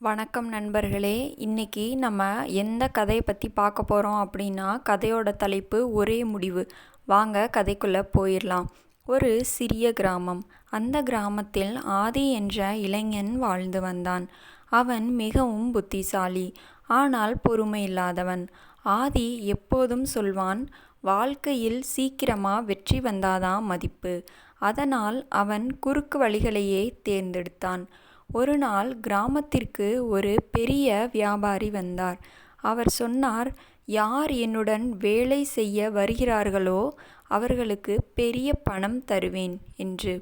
வணக்கம் நண்பர்களே. இன்றைக்கி நம்ம எந்த கதையை பற்றி பார்க்க போகிறோம் அப்படின்னா கதையோட தலைப்பு ஒரே முடிவு. வாங்க கதைக்குள்ளே போயிடலாம். ஒரு சிறிய கிராமம். அந்த கிராமத்தில் ஆதி என்ற இளைஞன் வாழ்ந்து வந்தான். அவன் மிகவும் புத்திசாலி ஆனால் பொறுமை இல்லாதவன். ஆதி எப்போதும் சொல்வான் வாழ்க்கையில் சீக்கிரமாக வெற்றி வந்தாதான் மதிப்பு. அதனால் அவன் குறுக்கு வழிகளையே தேர்ந்தெடுத்தான். ஒரு நாள் கிராமத்திற்கு ஒரு பெரிய வியாபாரி வந்தார். அவர் சொன்னார் யார் என்னுடன் வேலை செய்ய வருகிறார்களோ அவர்களுக்கு பெரிய பணம் தருவேன் என்று.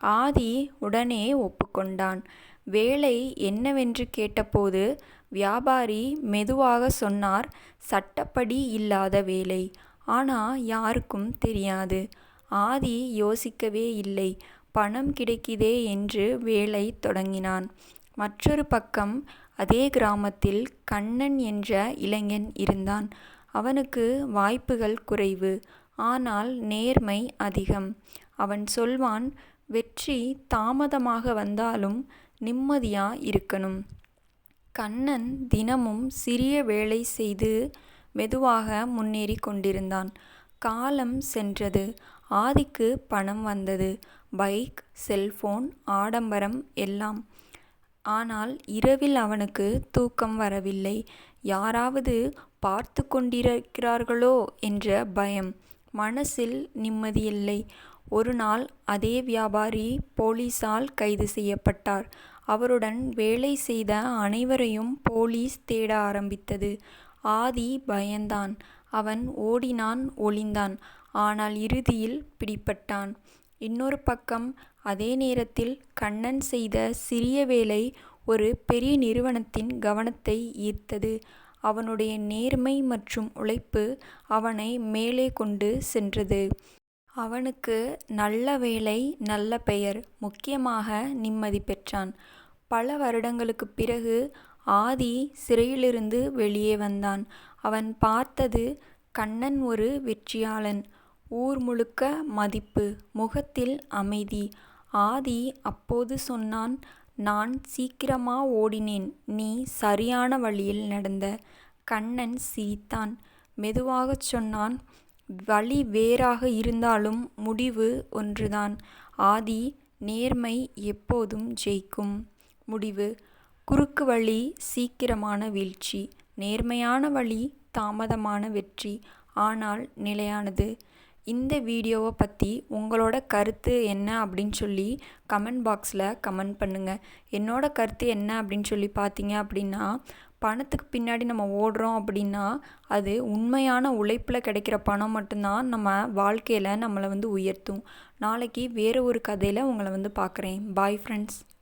ஆதி உடனே ஒப்புக்கொண்டான். வேலை என்னவென்று கேட்டபோது வியாபாரி மெதுவாக சொன்னார் சட்டப்படி இல்லாத வேலை. ஆனால் யாருக்கும் தெரியாது. ஆதி யோசிக்கவே இல்லை. பணம் கிடைக்குதே என்று வேலை தொடங்கினான். மற்றொரு பக்கம் அதே கிராமத்தில் கண்ணன் என்ற இளைஞன் இருந்தான். அவனுக்கு வாய்ப்புகள் குறைவு ஆனால் நேர்மை அதிகம். அவன் சொல்வான் வெற்றி தாமதமாக வந்தாலும் நிம்மதியா இருக்கணும். கண்ணன் தினமும் சிறிய வேலை செய்து மெதுவாக முன்னேறி கொண்டிருந்தான். காலம் சென்றது. ஆதிக்கு பணம் வந்தது. பைக் செல்போன் ஆடம்பரம் எல்லாம். ஆனால் இரவில் அவனுக்கு தூக்கம் வரவில்லை. யாராவது பார்த்து கொண்டிருக்கிறார்களோ என்ற பயம். மனசில் நிம்மதியில்லை ஒரு நாள் அதே வியாபாரி போலீஸால் கைது செய்யப்பட்டார். அவருடன் வேலை செய்த அனைவரையும் போலீஸ் தேட ஆரம்பித்தது. ஆதி பயந்தான். அவன் ஓடினான் ஒளிந்தான். ஆனால் இறுதியில் பிடிபட்டான். இன்னொரு பக்கம் அதே நேரத்தில் கண்ணன் செய்த சிறிய வேலை ஒரு பெரிய நிறுவனத்தின் கவனத்தை ஈர்த்தது. அவனுடைய நேர்மை மற்றும் உழைப்பு அவனை மேலே கொண்டு சென்றது. அவனுக்கு நல்ல வேலை நல்ல பெயர் முக்கியமாக நிம்மதி பெற்றான். பல வருடங்களுக்கு பிறகு ஆதி சிறையிலிருந்து வெளியே வந்தான். அவன் பார்த்தது கண்ணன் ஒரு வெற்றியாளன். ஊர் முழுக்க மதிப்பு முகத்தில் அமைதி. ஆதி அப்போது சொன்னான் நான் சீக்கிரமா ஓடினேன். நீ சரியான வழியில் நடந்த கண்ணன் சிரித்தான். மெதுவாகச் சொன்னான் வழி வேறாக இருந்தாலும் முடிவு ஒன்றுதான். ஆதி நேர்மை எப்போதும் ஜெயிக்கும். முடிவு. குறுக்கு வழி சீக்கிரமான வீழ்ச்சி. நேர்மையான வழி தாமதமான வெற்றி. ஆனால் நிலையானது. இந்த வீடியோவை பற்றி உங்களோட கருத்து என்ன அப்படின்னு சொல்லி கமெண்ட் பாக்ஸில் கமெண்ட் பண்ணுங்கள் என்னோடய கருத்து என்ன அப்படின்னு சொல்லி பார்த்தீங்க அப்படின்னா பணத்துக்கு பின்னாடி நம்ம ஓடுறோம் அப்படின்னா அது உண்மையான உழைப்பில் கிடைக்கிற பணம் மட்டும்தான் நம்ம வாழ்க்கையில் நம்மளை வந்து உயர்த்தும். நாளைக்கு வேறு ஒரு கதையில் உங்களை வந்து பார்க்குறேன் பாய் ஃப்ரெண்ட்ஸ்